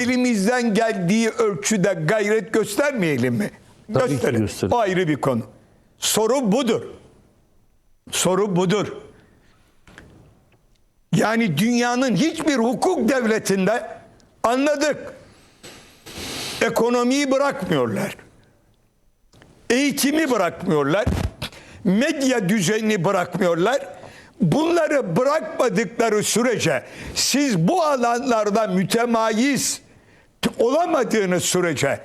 elimizden geldiği ölçüde gayret göstermeyelim mi? Tabii. O ayrı bir konu. Soru budur. Soru budur. Yani dünyanın hiçbir hukuk devletinde anladık. Ekonomiyi bırakmıyorlar. Eğitimi bırakmıyorlar. Medya düzenini bırakmıyorlar. Bunları bırakmadıkları sürece siz bu alanlarda mütemayiz olamadığınız sürece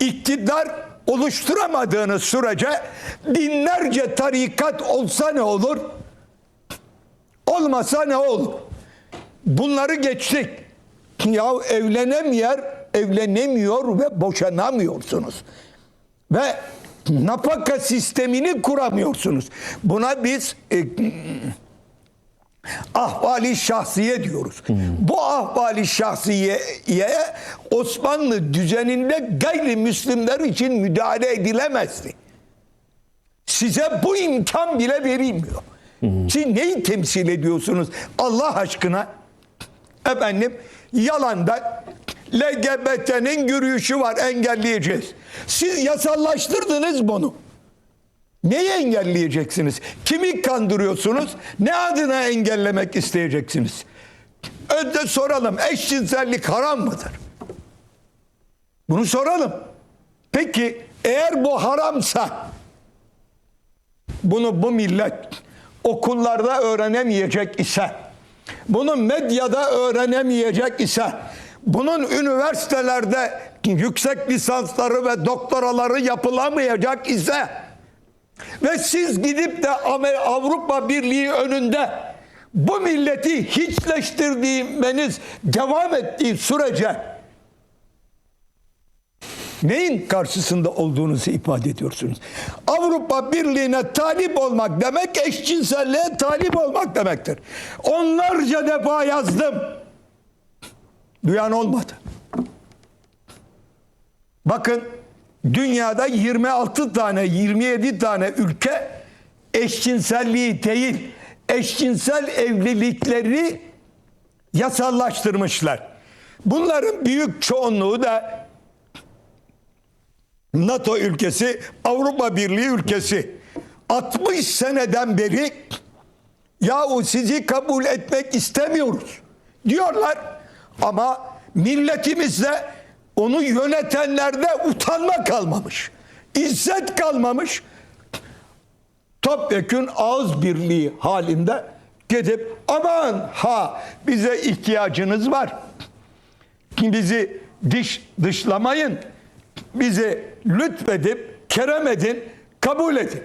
iktidar oluşturamadığınız sürece binlerce tarikat olsa ne olur? Olmasa ne olur? Bunları geçtik. Ya evlenemeyer, evlenemiyor ve boşanamıyorsunuz. Ve nafaka sistemini kuramıyorsunuz. Buna biz e, ahvali şahsiye diyoruz. Bu ahvali şahsiyeye Osmanlı düzeninde gayrimüslimler için müdahale edilemezdi. Size bu imkan bile verilmiyor. Siz neyi temsil ediyorsunuz Allah aşkına? Efendim yalandan LGBT'nin yürüyüşü var engelleyeceğiz. Siz yasallaştırdınız bunu. Neyi engelleyeceksiniz? Kimi kandırıyorsunuz? Ne adına engellemek isteyeceksiniz? Önce soralım eşcinsellik haram mıdır? Bunu soralım. Peki eğer bu haramsa bunu bu millet okullarda öğrenemeyecek ise bunu medyada öğrenemeyecek ise bunun üniversitelerde yüksek lisansları ve doktoraları yapılamayacak ise ve siz gidip de Avrupa Birliği önünde bu milleti hiçleştirdiğiniz devam ettiği sürece neyin karşısında olduğunuzu ifade ediyorsunuz. Avrupa Birliği'ne talip olmak demek eşcinselliğe talip olmak demektir. Onlarca defa yazdım. Duyan olmadı. Bakın dünyada 26 tane 27 tane ülke eşcinselliği değil eşcinsel evlilikleri yasallaştırmışlar. Bunların büyük çoğunluğu da NATO ülkesi, Avrupa Birliği ülkesi 60 seneden beri yahu sizi kabul etmek istemiyoruz diyorlar ama milletimizde onu yönetenlerde utanma kalmamış. İzzet kalmamış. Topyekün ağız birliği halinde gidip aman ha bize ihtiyacınız var. Bizi diş dışlamayın. Bizi lütfedip kerem edin, kabul edin.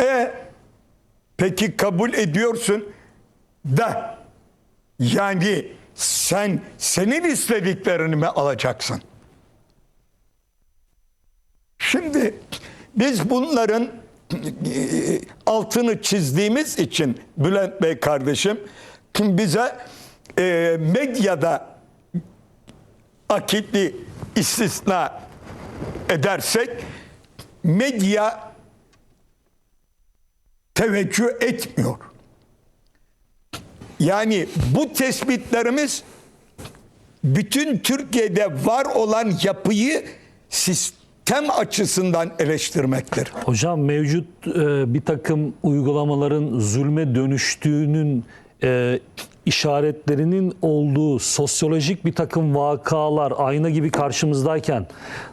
E peki kabul ediyorsun da yani sen senin istediklerini mi alacaksın? Şimdi biz bunların e, altını çizdiğimiz için Bülent Bey kardeşim bize e, medyada akitli istisna edersek medya teveccüh etmiyor. Yani bu tespitlerimiz bütün Türkiye'de var olan yapıyı sistem açısından eleştirmektir. Hocam mevcut e, bir takım uygulamaların zulme dönüştüğünün e, işaretlerinin olduğu sosyolojik bir takım vakalar ayna gibi karşımızdayken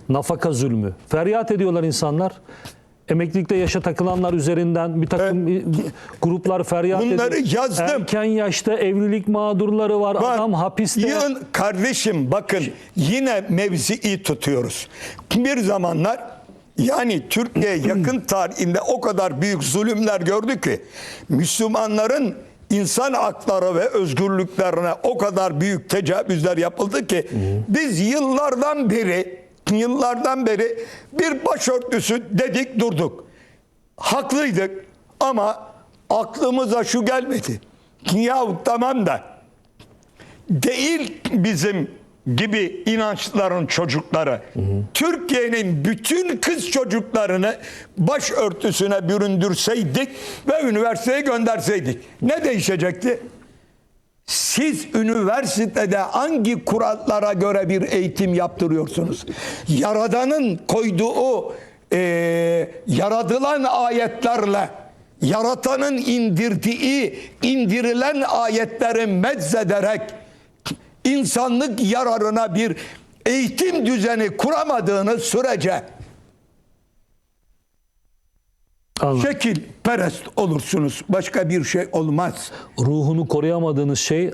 nafaka zulmü feryat ediyorlar insanlar. Emeklilikte yaşa takılanlar üzerinden bir takım e, gruplar feryat Bunları ediyor. yazdım. Erken yaşta evlilik mağdurları var. Bak, Adam hapiste. Yığın kardeşim bakın yine mevziyi tutuyoruz. Bir zamanlar yani Türkiye yakın tarihinde o kadar büyük zulümler gördü ki Müslümanların insan hakları ve özgürlüklerine o kadar büyük tecavüzler yapıldı ki biz yıllardan beri yıllardan beri bir başörtüsü dedik durduk. Haklıydık ama aklımıza şu gelmedi. Yahu tamam da değil bizim gibi inançların çocukları. Türkiye'nin bütün kız çocuklarını başörtüsüne büründürseydik ve üniversiteye gönderseydik ne değişecekti? Siz üniversitede hangi kurallara göre bir eğitim yaptırıyorsunuz? Yaradanın koyduğu e, yaradılan ayetlerle yaratanın indirdiği indirilen ayetleri medzederek insanlık yararına bir eğitim düzeni kuramadığınız sürece Anladım. şekil perest olursunuz. Başka bir şey olmaz. Ruhunu koruyamadığınız şey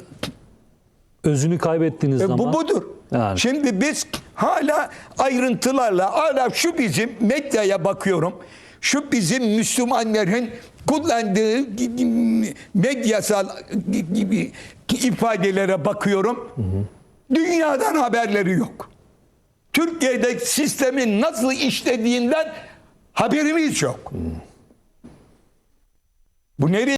özünü kaybettiğiniz E, zaman. bu budur. Yani. Şimdi biz hala ayrıntılarla hala şu bizim medyaya bakıyorum. Şu bizim Müslümanların kullandığı medyasal gibi ifadelere bakıyorum. Dünyadan haberleri yok. Türkiye'de sistemin nasıl işlediğinden haberimiz yok. Bu nereye